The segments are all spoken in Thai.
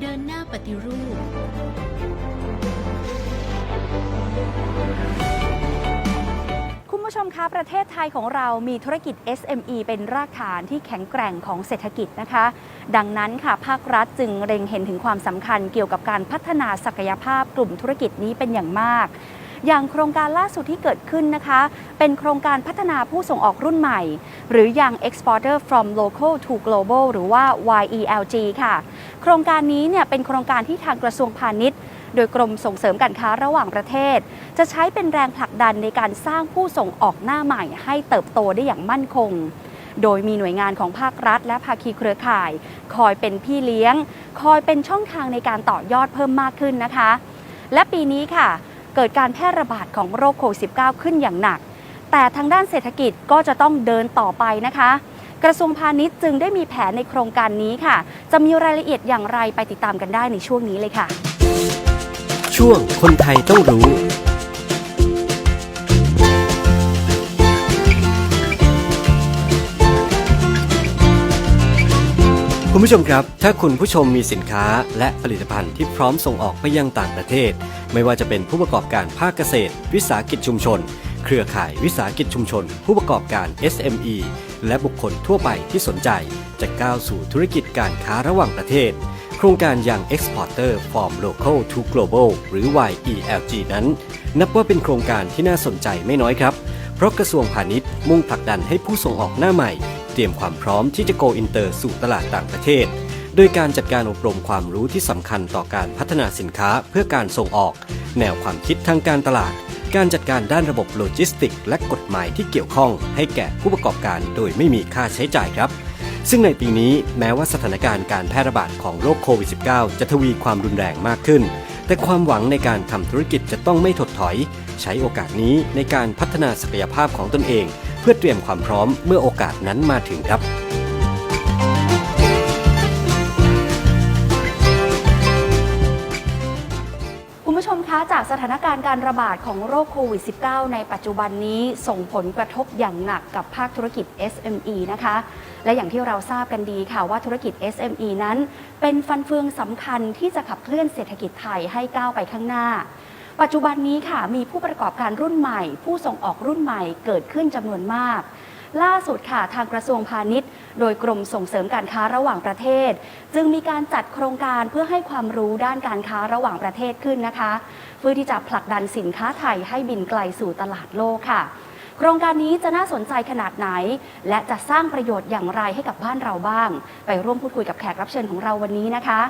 เดินหน้าปฏิรูป คุณผู้ชมคะประเทศไทยของเรามีธุรกิจ SME เป็นรากฐานที่แข็งแกร่งของเศรษฐกิจนะคะ ดังนั้นค่ะภาครัฐจึงเร็งเห็นถึงความสำคัญเกี่ยวกับการพัฒนาศักยภาพกลุ่มธุรกิจนี้เป็นอย่างมาก อย่างโครงการล่าสุดที่เกิดขึ้นนะคะ เป็นโครงการพัฒนาผู้ส่งออกรุ่นใหม่ หรือยัง Exporter from Local to Global หรือว่า YELG ค่ะ โครงการนี้เนี่ยเป็นโครงการที่ทางกระทรวงพาณิชย์โดยกรมส่งเสริมการค้าระหว่างประเทศ จะใช้เป็นแรงผลักดันในการสร้างผู้ส่งออกหน้าใหม่ให้เติบโตได้อย่างมั่นคง โดยมีหน่วยงานของภาครัฐ และภาคีเครือข่าย คอยเป็นพี่เลี้ยง คอยเป็นช่องทางในการต่อยอดเพิ่มมากขึ้นนะคะ และปีนี้ค่ะ เกิดการแพร่ระบาดของโรคโควิด -19 ขึ้นอย่างหนัก แต่ทางด้านเศรษฐกิจก็จะต้องเดินต่อไปนะคะ กระทรวงพาณิชย์จึงได้มีแผนในโครงการนี้ค่ะ จะมีรายละเอียดอย่างไรไปติดตามกันได้ในช่วงนี้เลยค่ะ ช่วงคนไทยต้องรู้ คุณผู้ชมครับ ถ้าคุณผู้ชมมีสินค้าและผลิตภัณฑ์ที่พร้อมส่งออกไปยังต่างประเทศ ไม่ว่าจะเป็นผู้ประกอบการภาคเกษตร วิสาหกิจชุมชน เครือข่ายวิสาหกิจชุมชน ผู้ประกอบการ SME และบุคคลทั่วไปที่สนใจจะก้าวสู่ธุรกิจการค้าระหว่างประเทศ โครงการยัง Exporter from Local to Global หรือ YELG นั้น นับว่าเป็นโครงการที่น่าสนใจไม่น้อยครับ เพราะกระทรวงพาณิชย์มุ่งผลักดันให้ผู้ส่งออกหน้าใหม่เตรียมความพร้อมที่จะโกอินเตอร์สู่ตลาดต่างประเทศ โดยการจัดการอบรมความรู้ที่สำคัญต่อการพัฒนาสินค้าเพื่อการส่งออก แนวความคิดทางการตลาด การจัดการด้านระบบโลจิสติก และกฎหมายที่เกี่ยวข้อง ให้แก่ผู้ประกอบการโดยไม่มีค่าใช้จ่ายครับซึ่งในปีนี้แม้ว่าสถานการณ์การแพร่ระบาดของโรคโควิด -19 จะทวีความรุนแรงมากขึ้น แต่ความหวังในการทำธุรกิจจะต้องไม่ถดถอย ใช้โอกาสนี้ในการพัฒนาศักยภาพของตนเอง พื่อเตรียมความพร้อมเมื่อโอกาสนั้นมาถึงครับคุณผู้ชมคะจากสถานการณ์การระบาดของโรคโควิด -19 ในปัจจุบันนี้ส่งผลกระทบอย่างหนักกับภาคธุรกิจ SME นะคะ และอย่างที่เราทราบกันดีค่ะว่าธุรกิจ SME นั้น เป็นฟันเฟืองสำคัญที่จะขับเคลื่อนเศรษฐกิจไทยให้ก้าวไปข้างหน้า ปัจจุบันนี้ค่ะมีผู้ประกอบการรุ่นใหม่ ผู้ส่งออกรุ่นใหม่เกิดขึ้นจำนวนมาก ล่าสุดค่ะทางกระทรวงพาณิชย์ โดยกรมส่งเสริมการค้าระหว่างประเทศ จึงมีการจัดโครงการเพื่อให้ความรู้ด้านการค้าระหว่างประเทศขึ้นนะคะ เพื่อที่จะผลักดันสินค้าไทยให้บินไกลสู่ตลาดโลกค่ะโครงการนี้จะน่าสนใจขนาดไหน และจะสร้างประโยชน์อย่างไรให้กับบ้านเราบ้าง ไปร่วมพูดคุยกับแขกรับเชิญของเราวันนี้นะคะ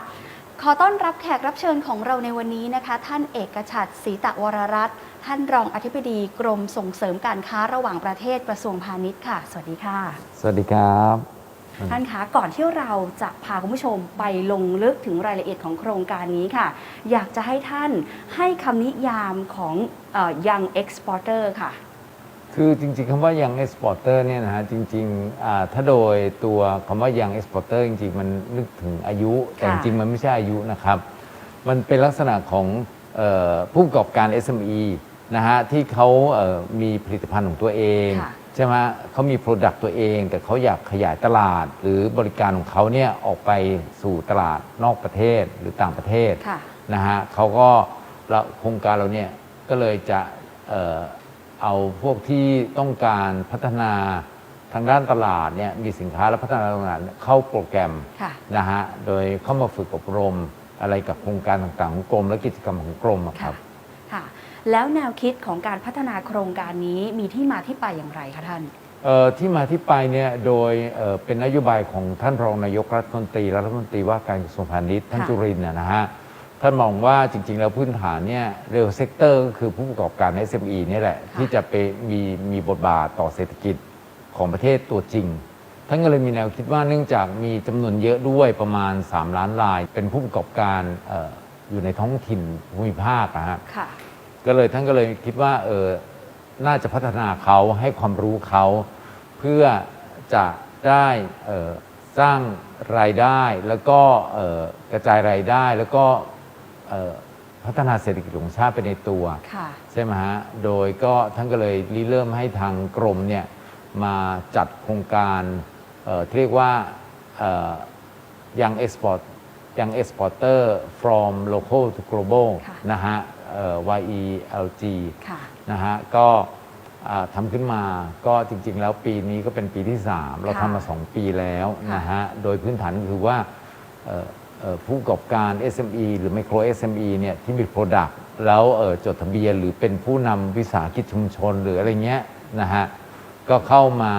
ขอต้อนรับแขกรับเชิญของเราในวันนี้นะคะ ท่านเอกชัดศรีตะวรรัตน์ท่านรองอธิบดีกรมส่งเสริมการค้าระหว่างประเทศกระทรวงพาณิชย์ค่ะ สวัสดีค่ะ สวัสดีครับ ท่านคะก่อนที่เราจะพาคุณผู้ชมไปลงลึกถึงรายละเอียดของโครงการนี้ค่ะ อยากจะให้ท่านให้คำนิยามของเอ่อ young exporter ค่ะ คือจริงๆคำว่า young exporter เนี่ยนะฮะจริงๆอ่าถ้าโดยตัวคำว่า young exporter จริงๆ มันนึกถึงอายุ แต่จค่ะริงๆมันไม่ใช่อายุนะครับ มันเป็นลักษณะของเออผู้ประกอบการ SME นะฮะที่เขาเอ่อมีผลิตภัณฑ์ของตัวเองค่ะใช่ไหมเขามี Product ตัวเอง แต่เขาอยากขยายตลาด หรือบริการของเขาเนี่ยออกไปสู่ตลาดนอกประเทศหรือต่างประเทศค่ะนะฮะเขาก็เราโครงการเราเนี่ยก็เลยจะ เอ่อเอาพวกที่ต้องการพัฒนาทางด้านตลาดเนี่ยมีสินค้าและพัฒนาตลาดเข้าโปรแกรมค่ะ นะฮะโดยเข้ามาฝึกอบรมอะไรกับโครงการต่างๆของกรมและกิจกรรมของกรมอะคค่ะรับ ค่ะ แล้วแนวคิดของการพัฒนาโครงการนี้มีที่มาที่ไปอย่างไรคะท่าน เอ่อที่มาที่ไปเนี่ยโดยเอ่อเป็นนโยบายของท่านรองนายกรัฐมนตรีและรัฐมนตรีว่าการกระทรวงพาณิชย์ท่านค่ะ จุรินทร์นะนะฮะ ท่านมองว่าจริง ๆ แล้วพื้นฐานเนี่ยเรลเซกเตอร์ก็คือผู้ประกอบการ SME เนี่ยแหละ ที่จะไปมีมีบทบาทต่อเศรษฐกิจของประเทศตัวจริง ท่านก็เลยมีแนวคิดว่าเนื่องจากมีจำนวนเยอะด้วยประมาณ 3 ล้านราย เป็นผู้ประกอบการเอออยู่ในท้องถิ่นภูมิภาคนะฮะค่ะก็เลยท่านก็เลยคิดว่าเออน่าจะพัฒนาเขาให้ความรู้เขาเพื่อจะได้เอ่อสร้างรายได้แล้วก็เอ่อกระจายรายได้แล้วก็ เอ่อพัฒนาเศรษฐกิจของชาติไปในตัว ค่ะ ใช่ไหมฮะ โดยก็ท่านก็เลยริเริ่มให้ทางกรมเนี่ยมาจัดโครงการเอ่อที่เรียกว่ายังเอ็กซ์พอร์ตยัง exporter from local to global ค่ะ นะฮะเอ่อ YELG ค่ะ นะฮะก็อ่าทำขึ้นมาก็จริงๆ แล้วปีนี้ก็เป็นปีที่ 3 เราค่ะทำมา 2 ปีแล้วค่ะนะฮะ โดยพื้นฐานก็คือว่าเอ่อเอ่อ ผู้ประกอบการ SME หรือ Micro SME เนี่ยที่มี Product แล้วเอ่อจดทะเบียนหรือเป็นผู้นำวิสาหกิจชุมชนหรืออะไรเงี้ยนะฮะก็เข้ามา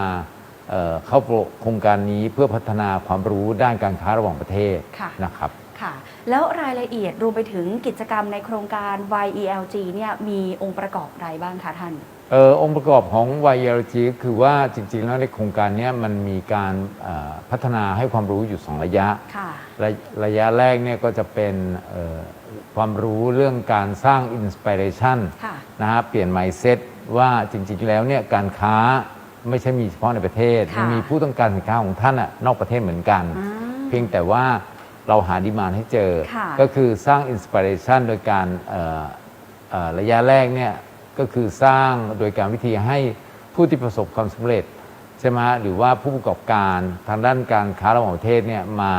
เอ่อเข้าโครงการนี้เพื่อพัฒนาความรู้ด้านการค้าระหว่างประเทศค่ะนะครับค่ะแล้วรายละเอียดรวมไปถึงกิจกรรมในโครงการ YELG เนี่ยมีองค์ประกอบอะไรบ้างคะท่านเออองค์ประกอบของ YLG ก็คือว่าจริงๆ แล้วในโครงการเนี้ยมันมีการเอ่อพัฒนาให้ความรู้อยู่ 2 ระยะค่ะระระยะแรกเนี่ยก็จะเป็นเอ่อความรู้เรื่องการสร้างอินสปิเรชันค่ะนะฮะเปลี่ยน mindset ว่าจริงๆแล้วเนี่ยการค้าไม่ใช่มีเฉพาะในประเทศค่ะยังมีผู้ต้องการสินค้าของท่านอะนอกประเทศเหมือนกันอ่าเพียงแต่ว่าเราหาดีมานให้เจอค่ะก็คือสร้างอินสปิเรชันโดยการเอ่อเอ่อระยะแรกเนี่ย ก็คือสร้างโดยการวิธีให้ผู้ที่ประสบความสำเร็จใช่ไหมฮะหรือว่าผู้ประกอบการทางด้านการค้าระหว่างประเทศเนี่ยมา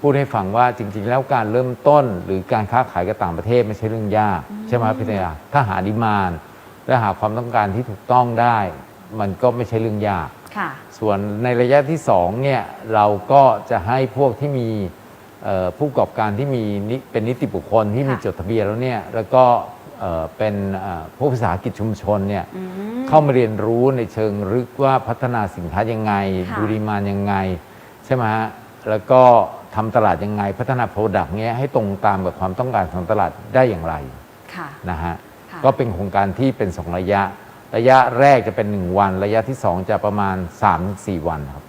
พูดให้ฟังว่าจริง ๆ แล้วการเริ่มต้นหรือการค้าขายกับต่างประเทศไม่ใช่เรื่องยาก ใช่ไหมครับพี่ตยาถ้าหาดีมานและหาความต้องการที่ถูกต้องได้ มันก็ไม่ใช่เรื่องยากค่ะส่วนในระยะที่2เนี่ยเราก็จะให้พวกที่มีเอ่อผู้ประกอบการที่มีนิเป็นนิติบุคคลที่มีค่ะจดทะเบียนแล้วเนี่ยแล้วก็ เอ่อเป็นเอ่อผู้วิสาหกิจชุมชนเนี่ยอืม เข้ามาเรียนรู้ในเชิงลึกว่าพัฒนาสินค้ายังไงค่ะ ดูดีมานยังไง ใช่ไหมฮะแล้วก็ทำตลาดยังไง พัฒนาโปรดักต์เนี้ยให้ตรงตามกับความต้องการของตลาดได้อย่างไร ค่ะ นะฮะ ค่ะ ก็เป็นโครงการที่เป็น 2 ระยะ ระยะแรกจะเป็น 1 วัน ระยะที่ 2 จะประมาณ3-4 วันครับ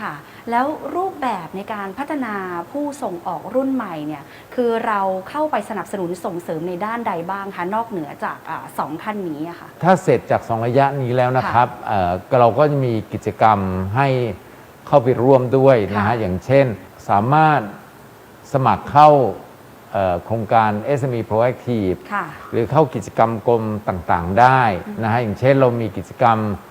ค่ะ แล้วรูปแบบในการพัฒนาผู้ส่งออกรุ่นใหม่เนี่ยคือเราเข้าไปสนับสนุนส่งเสริมในด้านใดบ้างคะนอกเหนือจากอาสองท่านนี้อะค่ะ ถ้าเสร็จจาก2ระยะนี้แล้วนะครับเอ่อก็เราก็จะมีกิจกรรมให้เข้าไปร่วมด้วยนะฮะค่ะอย่างเช่นสามารถสมัครเข้าเอ่อโครงการ SME Proactive ค่ะ หรือเข้ากิจกรรมกรมต่างๆ ได้นะฮะอย่างเช่นเรามีกิจกรรมเอ่อ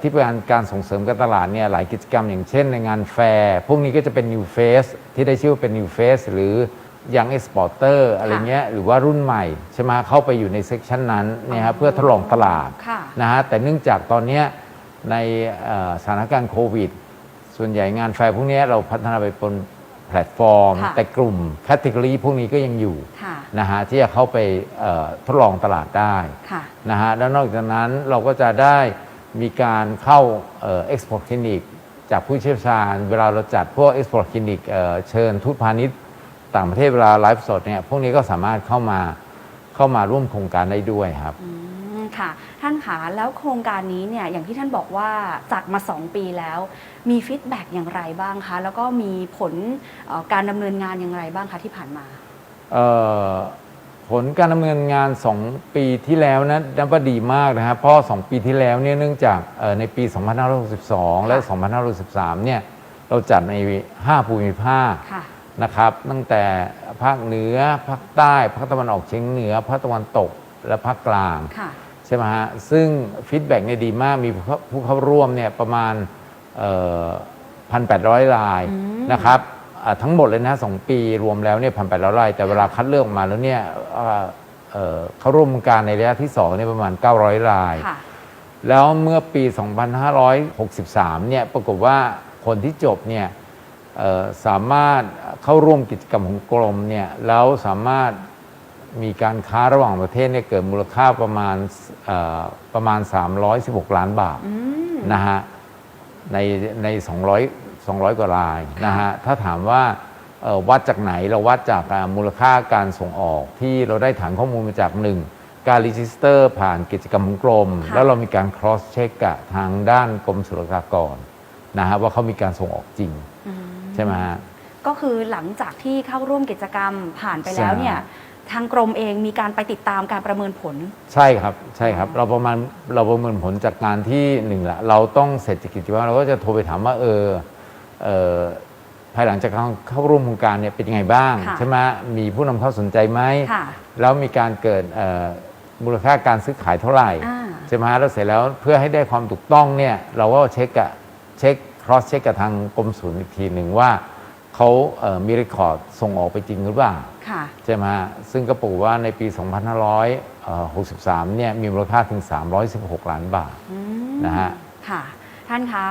ที่เป็นการการส่งเสริมการตลาดเนี่ยหลายกิจกรรมอย่างเช่นในงานแฟร์พวกนี้ก็จะเป็น New Face ที่ได้ชื่อว่าเป็น New Face หรือ Young Exporter อะไรเงี้ยหรือว่ารุ่นใหม่ใช่ไหมเข้าไปอยู่ในเซกชันนั้นเนี่ยฮะเพื่อทดลองตลาดค่ะนะฮะแต่เนื่องจากตอนเนี้ยในเอ่อสถานการณ์โควิด ส่วนใหญ่งานแฟร์พวกเนี้ยเราพัฒนาไปบนแพลตฟอร์มค่ะแต่กลุ่มแคตตากรีพวกนี้ก็ยังอยู่ค่ะนะฮะที่จะเข้าไปเอ่อทดลองตลาดได้ค่ะนะฮะแล้วนอกจากนั้นเราก็จะได้ มีการเข้าเอ็กซ์พอร์ตคลินิกจากผู้เชี่ยวชาญ เวลาเราจัดพวกเอ็กซ์พอร์ตคลินิกเชิญทูตพาณิชย์ต่างประเทศเวลาไลฟ์สดเนี่ยพวกนี้ก็สามารถเข้ามาเข้ามาร่วมโครงการได้ด้วยครับอืมค่ะท่านคะแล้วโครงการนี้เนี่ยอย่างที่ท่านบอกว่าจัดมา 2 ปีแล้ว มีฟีดแบ็กอย่างไรบ้างคะแล้วก็มีผลเอ่อการดำเนินงานอย่างไรบ้างคะที่ผ่านมาเอ่อ ผลการดำเนินงาน 2 ปีที่แล้วนะนับว่าดีมากนะครับเพราะ 2 ปีที่แล้วเนี่ยเนื่องจากเอ่อในปี 2562 และ 2563 เนี่ยเราจัดใน 5 ภูมิภาคค่ะนะครับ ตั้งแต่ภาคเหนือ ภาคใต้ ภาคตะวันออกเฉียงเหนือ ภาคตะวันตก และภาคกลางค่ะใช่ไหมฮะ ซึ่งฟีดแบ็กเนี่ยดีมาก มีผู้เข้าผู้เข้าร่วมเนี่ยประมาณพันแปดร้อยรายอืมนะครับอ่า ทั้งหมดเลยนะสองปีรวมแล้วเนี่ยพันแปดร้อยรายแต่เวลาคัดเลือกออกมาแล้วเนี่ยเอ่อเอ่อเข้าร่วมโครงการในระยะที่2เนี่ยประมาณ 900รายค่ะแล้วเมื่อปี 2563 เนี่ยปรากฏว่าคนที่จบเนี่ยเอ่อสามารถเข้าร่วมกิจกรรมของกรมเนี่ยแล้วสามารถมีการค้าระหว่างประเทศเนี่ยเกิดมูลค่าประมาณเอ่อประมาณ 316 ล้านบาทอืมนะฮะในใน 200 200 กว่ารายนะฮะถ้าถามว่าเอ่อวัดจากไหนเราวัดจากอ่ามูลค่าการส่งออกที่เราได้ฐานข้อมูลมาจากหนึ่งการรีจิสเตอร์ผ่านกิจกรรมของกรมค่ะแล้วเรามีการ cross check กับทางด้านกรมศุลกากรนะฮะว่าเขามีการส่งออกจริงอืมใช่ไหมฮะก็คือหลังจากที่เข้าร่วมกิจกรรมผ่านไปแล้วเนี่ยทางกรมเองมีการไปติดตามการประเมินผล ใช่ครับใช่ครับเราประมาณเราประเมินผลจากการที่หนึ่งละเราต้องเสร็จจากกิจกรรมเราก็จะโทรไปถามว่าเออเออ ภายหลังจากการเข้าร่วมโครงการเนี่ยเป็นยังไงบ้างค่ะใช่ไหมมีผู้นำเข้าสนใจไหมค่ะแล้วมีการเกิดเอ่อมูลค่าการซื้อขายเท่าไหร่อ่าใช่ไหมแล้วเสร็จแล้วเพื่อให้ได้ความถูกต้องเนี่ยเราก็เช็คกับเช็ค cross เช็คกับทางกรมศุลอีกทีหนึ่งว่าเขาเอ่อมีเรคคอร์ดส่งออกไปจริงหรือเปล่า ค่ะ ใช่ไหมฮะซึ่งก็ปรากฏว่าในปี 2563 เนี่ย มีมูลค่าถึง 316 ล้านบาท อืมนะฮะ ค่ะ ท่านคะ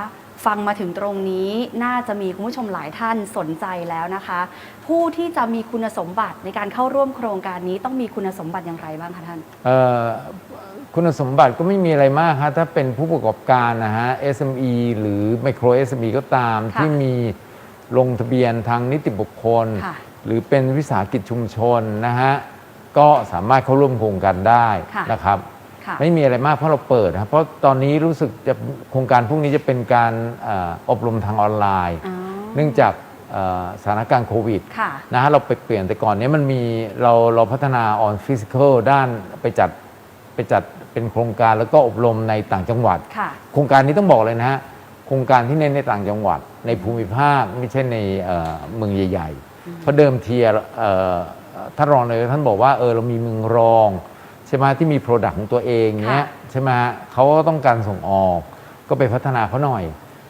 ฟังมาถึงตรงนี้น่าจะมีคุณผู้ชมหลายท่านสนใจแล้วนะคะ ผู้ที่จะมีคุณสมบัติในการเข้าร่วมโครงการนี้ต้องมีคุณสมบัติอย่างไรบ้างคะท่านเอ่อคุณสมบัติก็ไม่มีอะไรมากฮะถ้าเป็นผู้ประกอบการนะฮะ SME หรือ Micro SME ก็ตามค่ะที่มีลงทะเบียนทางนิติบุคคลค่ะหรือเป็นวิสาหกิจชุมชนนะฮะก็สามารถเข้าร่วมโครงการได้ค่ะนะครับ ค่ะไม่มีอะไรมากเพราะเราเปิดนะครับเพราะตอนนี้รู้สึกจะโครงการพวกนี้จะเป็นการเอ่ออบรมทางออนไลน์ อ๋อ เนื่องจากเอ่อสถานการณ์โควิดค่ะนะฮะเราไปเปลี่ยนแต่ก่อนเนี้มันมีเราเราพัฒนาออนฟิสิก a l ด้านไปจัดไปจัดเป็นโครงการแล้วก็อบรมในต่างจังหวัด ค่ะ โครงการนี้ต้องบอกเลยนะฮะโครงการที่เน้นในต่างจังหวัด ในภูมิภาคไม่ใช่ในเอ่อเมืองใหญ่ ๆ เพราะเดิมทีเอ่อท่านรองเลยท่านบอกว่าเออเรามีเมืองรอง ใช่ไหมที่มีโปรดักต์ของตัวเองเนี้ยค่ะใช่ไหมฮะเขาก็ต้องการส่งออก ก็ไปพัฒนาเขาหน่อย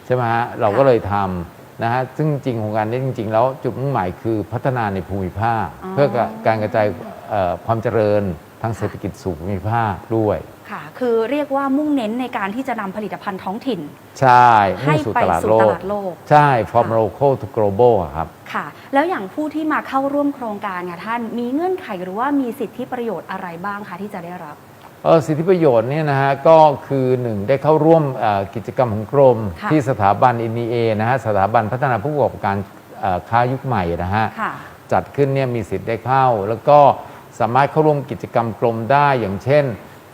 ใช่ไหมฮะเราก็เลยทำนะฮะซึ่งจริงโครงการนี้จริง ๆ แล้วจุดมุ่งหมายคือพัฒนาในภูมิภาคอ๋อเพื่อการกระจายเอ่อความเจริญทางเศรษฐกิจสู่ภูมิภาคด้วย ค่ะ คือเรียกว่ามุ่งเน้นในการที่จะนำผลิตภัณฑ์ท้องถิ่น ใช่มุ่ให้งสู่ไปตลาดสู่โลตก ลาดโลก ใช่ from local to global อะครับ ค่ะ แล้วอย่างผู้ที่มาเข้าร่วมโครงการค่ะท่านมีเงื่อนไขหรือว่ามีสิทธิประโยชน์อะไรบ้างคะที่จะได้รับ เออสิทธิประโยชน์เนี่ยนะฮะก็คือหนึ่งได้เข้าร่วมเอ่อกิจกรรมของกรม ค่ะที่สถาบัน NEA นะฮะสถาบันพัฒนาผู้ประกอบการเอ่อค้ายุคใหม่นะฮะค่ะจัดขึ้นเนี่ยมีสิทธิ์ได้เข้า แล้วก็สามารถเข้าร่วมกิจกรรมกรมได้อย่างเช่น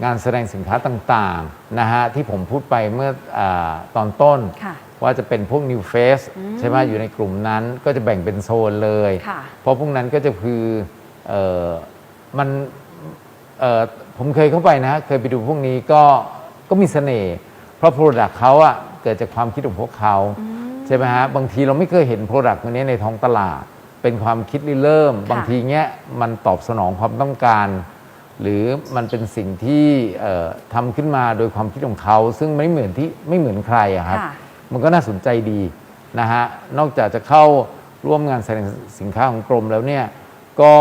งานแสดงสินค้าต่างๆนะฮะที่ผมพูดไปเมื่ออาตอนต้นค่ะว่าจะเป็นพวก New Face อืมใช่ไหมอยู่ในกลุ่มนั้นก็จะแบ่งเป็นโซนเลยค่ะเพราะพวกนั้นก็จะคือเออมันเออผมเคยเข้าไปนะเคยไปดูพวกนี้ก็ก็มีเสน่ห์เพราะโปรดักต์เขาอะเกิดจากความคิดของพวกเขาใช่ไหมฮะบางทีเราไม่เคยเห็นโปรดักต์ตัวนี้ในท้องตลาด เป็นความคิดริเริ่มค่ะบางทีเนี้ยมันตอบสนองความต้องการ หรือมันเป็นสิ่งที่เอ่อทำขึ้นมาโดยความคิดของเขา ซึ่งไม่เหมือนที่ไม่เหมือนใครอะครับค่ะมันก็น่าสนใจดีนะฮะนอกจากจะเข้าร่วมงานแสดงสินค้าของกรมแล้วเนี่ยก็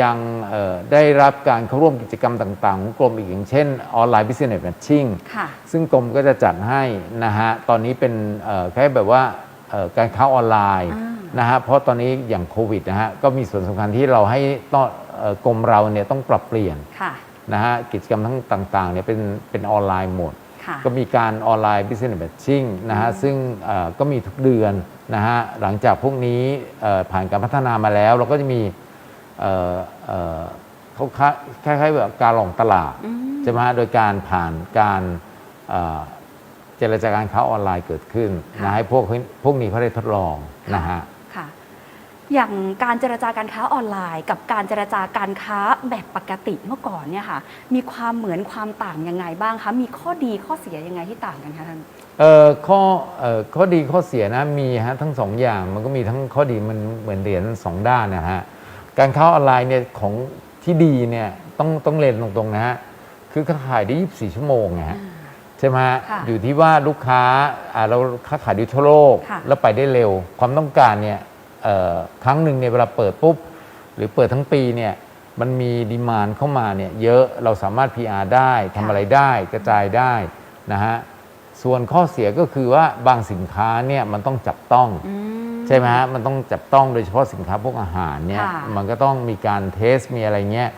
ยังเอ่อได้รับการเข้าร่วมกิจกรรมต่างๆ ของกรมอีกอย่างเช่นออนไลน์ Business Matching ค่ะซึ่งกรมก็จะจัดให้นะฮะตอนนี้เป็นเอ่อแค่แบบว่าเอ่อการค้าออนไลน์อ่านะฮะเพราะตอนนี้อย่างโควิดนะฮะก็มีส่วนสำคัญที่เราให้ต้องเอ่อ กรมเราเนี่ยต้องปรับเปลี่ยนค่ะนะฮะกิจกรรมทั้งต่างๆเนี่ยเป็นเป็นออนไลน์หมดค่ะก็มีการออนไลน์ Business Matching นะฮะซึ่งเอ่อก็มีทุกเดือนนะฮะหลังจากพวกนี้เอ่อผ่านการพัฒนามาแล้ว เราก็จะมีเอ่อเอ่อเขาคล้ายๆแบบการลองตลาดอืมใช่ไหมฮะโดยการผ่านการเอ่อเจรจาการค้าออนไลน์เกิดขึ้นค่ะนะให้พวกพวกนี้เขาได้ทดลองนะฮะค่ะ อย่างการเจรจาการค้าออนไลน์ กับการเจรจาการค้าแบบปกติเมื่อก่อนเนี่ยค่ะมีความเหมือนความต่างยังไงบ้างคะมีข้อดีข้อเสียยังไงที่ต่างกันคะท่านเอ่อข้อเอ่อข้อดีข้อเสียนะมีฮะทั้งสองอย่างมันก็มีทั้งข้อดีมันเหมือนเหรียญสองด้านนะฮะการค้าออนไลน์เนี่ยของที่ดีเนี่ยต้องต้องเรียนตรงๆนะฮะคือเขาขายได้ 24 ชั่วโมงนะฮะใช่ไหมฮะค่ะอยู่ที่ว่าลูกค้าอ่าเราค้าขายได้ทั่วโลกค่ะแล้วไปได้เร็วความต้องการเนี่ยเอ่อ ครั้งหนึ่งเนี่ยเวลาเปิดปุ๊บ หรือเปิดทั้งปีเนี่ยมันมีดีมานเข้ามาเนี่ยเยอะเราสามารถ PR ได้ทำอะไรได้กระจายได้นะฮะส่วนข้อเสียก็คือว่าบางสินค้าเนี่ยมันต้องจับต้องอืมใช่ไหมฮะมันต้องจับต้องโดยเฉพาะสินค้าพวกอาหารเนี่ยค่ะมันก็ต้องมีการเทสมีอะไรเงี้ย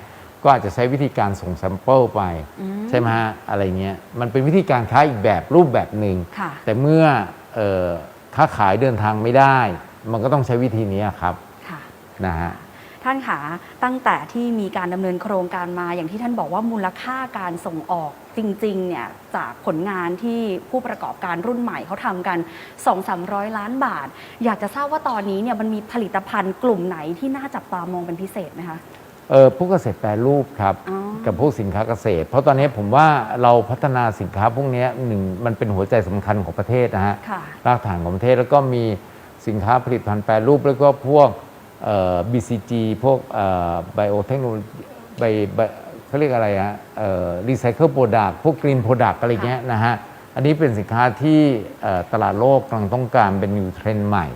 ก็อาจจะใช้วิธีการส่งแซมเปิลไปอืมใช่ไหมฮะอะไรเงี้ยมันเป็นวิธีการค้าอีกแบบรูปแบบหนึ่งค่ะแต่เมื่อเออค้าขายเดินทางไม่ได้ มันก็ต้องใช้วิธีนี้ครับค่ะนะฮะท่านขาตั้งแต่ที่มีการดำเนินโครงการมาอย่างที่ท่านบอกว่ามูลค่าการส่งออกจริงๆเนี่ยจากผลงานที่ผู้ประกอบการรุ่นใหม่เขาทำกัน 2 3 0 0 ล้านบาท อยากจะทราบว่าตอนนี้เนี่ยมันมีผลิตภัณฑ์กลุ่มไหนที่น่าจับตามองเป็นพิเศษไหมคะเออพวกเกษตรแปรรูปครับอ๋อกับพวกสินค้าเกษตร เพราะตอนนี้ผมว่าเราพัฒนาสินค้าพวกนี้หนึ่งมันเป็นหัวใจสำคัญของประเทศนะฮะค่ะรากฐานของประเทศแล้วก็มี สินค้าผลิตภัณฑ์แปรรูป แล้วก็พวกเอ่อ BCG พวกไบโอเทคโนโลยีไบเขาเรียกอะไรฮะรีไซเคิลโปรดักพวกกรีนโปรดักอะไรเงี้ยนะฮะ อันนี้เป็นสินค้าที่เอ่อตลาดโลกกำลังต้องการเป็นนิวเทรนด์ใหม่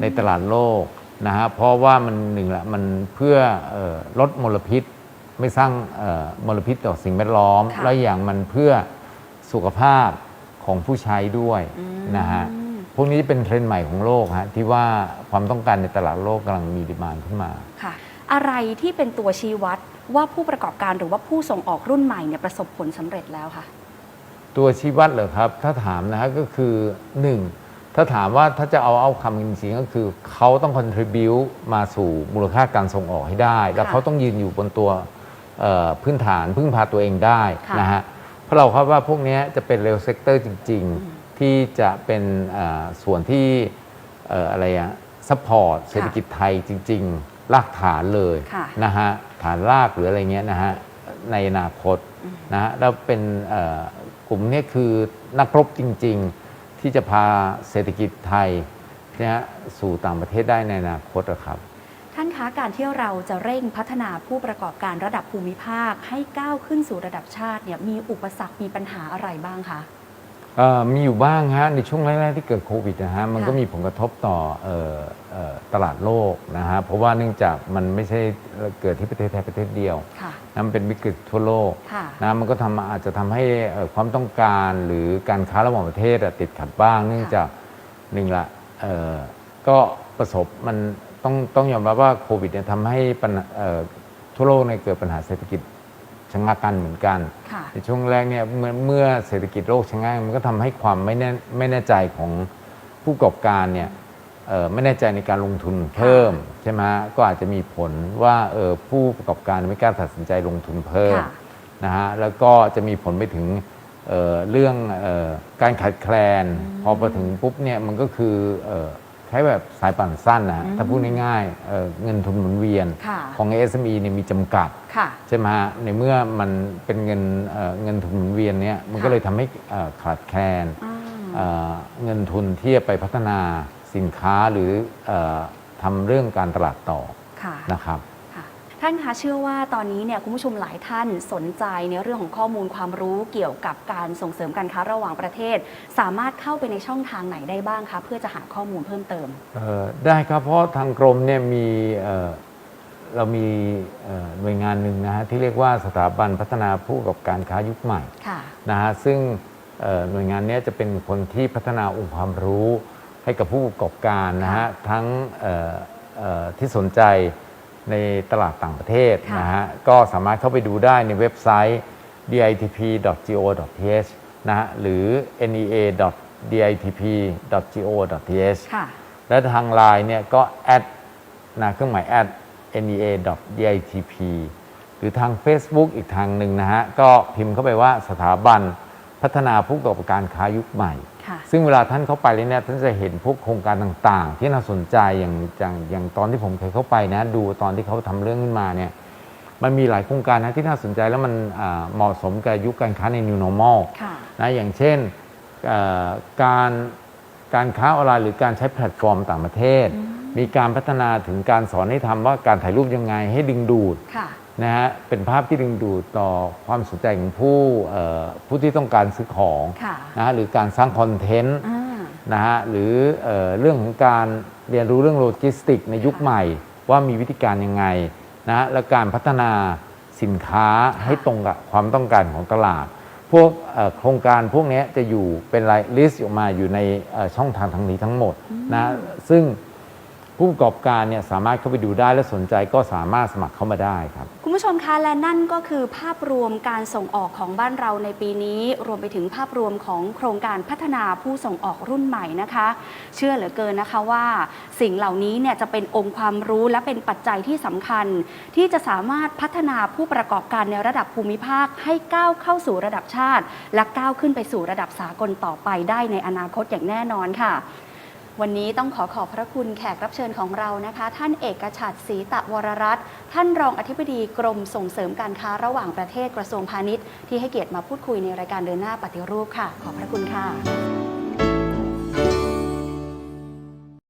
ในตลาดโลกนะฮะ เพราะว่ามันหนึ่งละมันเพื่อเออลดมลพิษ ไม่สร้างเอ่อมลพิษต่อสิ่งแวดล้อมค่ะและอย่างมันเพื่อสุขภาพของผู้ใช้ด้วยอืมนะฮะ พวกนี้เป็นเทรนด์ใหม่ของโลกฮะที่ว่าความต้องการในตลาดโลกกำลังมีดีมานขึ้นมาค่ะ อะไรที่เป็นตัวชี้วัดว่าผู้ประกอบการหรือว่าผู้ส่งออกรุ่นใหม่เนี่ยประสบผลสำเร็จแล้วค่ะ ตัวชี้วัดเหรอครับ ถ้าถามนะฮะก็คือหนึ่งถ้าถามว่าถ้าจะเอาเอาคำจริงๆก็คือ เขาต้อง contribu มาสู่มูลค่าการส่งออกให้ได้ แล้วค่ะเขาต้องยืนอยู่บนตัวเอ่อพื้นฐานพึ่งพาตัวเองได้ค่ะนะฮะเพราะเราคาดว่าพวกเนี้ยจะเป็นเรลเซกเตอร์จริง ๆ ที่จะเป็นเอ่อส่วนที่เอ่ออะไรอะซัพพอร์ตเศรษฐกิจไทยจริง ๆ รากฐานเลยค่ะนะฮะฐานรากหรืออะไรเงี้ยนะฮะในอนาคตนะฮะแล้วเป็นเอ่อกลุ่มเนี้คือนักรบจริง ๆ ที่จะพาเศรษฐกิจไทยนะฮะสู่ต่างประเทศได้ในอนาคตอะครับท่านคะการที่เราจะเร่งพัฒนาผู้ประกอบการระดับภูมิภาค ให้ก้าวขึ้นสู่ระดับชาติเนี่ยมีอุปสรรคมีปัญหาอะไรบ้างคะ เอ่อมีอยู่บ้างฮะในช่วงแรกๆที่เกิดโควิดนะฮะมันก็ค่ะมีผลกระทบต่อเอ่อเอ่อตลาดโลกนะฮะเพราะว่าเนื่องจากมันไม่ใช่เกิดที่ประเทศไทยประเทศเดียวค่ะ นะมันเป็นวิกฤตทั่วโลกค่ะ นะมันก็ทำอาจจะทำให้เอ่อความต้องการหรือการค้าระหว่างประเทศอะติดขัดบ้าง เนื่องจากหนึ่งละเอ่อก็ประสบมันต้องต้องยอมรับว่าโควิดเนี่ยทำให้ปัญหาเอ่อทั่วโลกเนี่ยเกิดปัญหาเศรษฐกิจ ชะงักกันเหมือนกันค่ะ ในช่วงแรกเนี่ยเมื่อเมื่อเศรษฐกิจโลกชะงักมันก็ทำให้ความไม่แน่ไม่แน่ใจของผู้ประกอบการเนี่ยเอ่อไม่แน่ใจในการลงทุนเพิ่มใช่ไหมฮะก็อาจจะมีผลว่าเออผู้ประกอบการไม่กล้าตัดสินใจลงทุนเพิ่ม ค่ะ นะฮะแล้วก็จะมีผลไปถึงเอ่อเรื่องเออการขาดแคลน พอไปถึงปุ๊บเนี่ยมันก็คือเอ่อใช้แบบสายปั่นสั้นนะฮะถ้าพูดง่ายๆเอ่อเงินทุนหมุนเวียนค่ะของ SME เนี่ยมีจำกัดค่ะใช่ไหมฮะในเมื่อมันเป็นเงินเอ่อเงินทุนหมุนเวียนเนี่ยมันก็ค่ะเลยทำให้เอ่อขาดแคลนอ่าเอ่อเงินทุนที่จะไปพัฒนาสินค้าหรือเออทำเรื่องการตลาดต่อค่ะนะครับค่ะ ท่านคะเชื่อว่าตอนนี้เนี่ยคุณผู้ชมหลายท่านสนใจในเรื่องของข้อมูลความรู้เกี่ยวกับการส่งเสริมการค้าระหว่างประเทศ สามารถเข้าไปในช่องทางไหนได้บ้างคะเพื่อจะหาข้อมูลเพิ่มเติม เอ่อได้ครับเพราะทางกรมเนี่ยมีเอ่อเรามีเอ่อหน่วยงานหนึ่งนะฮะที่เรียกว่าสถาบันพัฒนาผู้ประกอบการค้ายุคใหม่ค่ะ นะฮะซึ่งเอ่อหน่วยงานเนี้ยจะเป็นคนที่พัฒนาองค์ความรู้ให้กับผู้ประกอบการนะฮะทั้งเอ่อเอ่อที่สนใจ ในตลาดต่างประเทศค่ะนะฮะก็สามารถเข้าไปดูได้ในเว็บไซต์ ditp.go.th นะฮะหรือ nea.ditp.go.th ค่ะและทางไลน์เนี่ยก็แอดนะเครื่องหมายแอด nea.ditp หรือทาง Facebook อีกทางหนึ่งนะฮะ ก็พิมพ์เข้าไปว่าสถาบันพัฒนาผู้ประกอบการค้ายุคใหม่ค่ะ ซึ่งเวลาท่านเข้าไปแล้วเนี่ยท่านจะเห็นพวกโครงการต่างๆ ที่น่าสนใจอย่างอย่างอย่างตอนที่ผมเคยเข้าไปนะ ดูตอนที่เขาทำเรื่องขึ้นมาเนี่ยมันมีหลายโครงการนะที่น่าสนใจแล้วมันอ่าเหมาะสมกับยุคการค้าใน New Normal ค่ะนะอย่างเช่นเอ่อการการค้าออนไลน์หรือการใช้แพลตฟอร์มต่างประเทศ มีการพัฒนาถึงการสอนให้ทำว่าการถ่ายรูปยังไงให้ดึงดูดค่ะ นะฮะเป็นภาพที่ดึงดูดต่อความสนใจของผู้เอ่อผู้ที่ต้องการซื้อของค่ะนะฮะหรือการสร้างคอนเทนต์อ่านะฮะหรือเออเรื่องของการเรียนรู้เรื่องโลจิสติกในยุคใหม่ ว่ามีวิธีการยังไงนะฮะและการพัฒนาสินค้าให้ตรงกับความต้องการของตลาด พวกเอ่อโครงการพวกนี้จะอยู่เป็นรายลิสต์ออกมาอยู่ในเอ่อช่องทางทางนี้ทั้งหมดนะซึ่ง ผู้ประกอบการเนี่ยสามารถเข้าไปดูได้และสนใจก็สามารถสมัครเข้ามาได้ครับ คุณผู้ชมคะและนั่นก็คือภาพรวมการส่งออกของบ้านเราในปีนี้ รวมไปถึงภาพรวมของโครงการพัฒนาผู้ส่งออกรุ่นใหม่นะคะ เชื่อเหลือเกินนะคะว่า สิ่งเหล่านี้เนี่ยจะเป็นองค์ความรู้และเป็นปัจจัยที่สำคัญ ที่จะสามารถพัฒนาผู้ประกอบการในระดับภูมิภาค ให้ก้าวเข้าสู่ระดับชาติ และก้าวขึ้นไปสู่ระดับสากลต่อไปได้ในอนาคตอย่างแน่นอนค่ะ วันนี้ต้องขอขอบพระคุณแขกรับเชิญของเรานะคะ ท่านเอกชัดศรีตะวรรัตน์ท่านรองอธิบดีกรมส่งเสริมการค้าระหว่างประเทศกระทรวงพาณิชย์ ที่ให้เกียรติมาพูดคุยในรายการเดินหน้าปฏิรูปค่ะ ขอบพระคุณค่ะ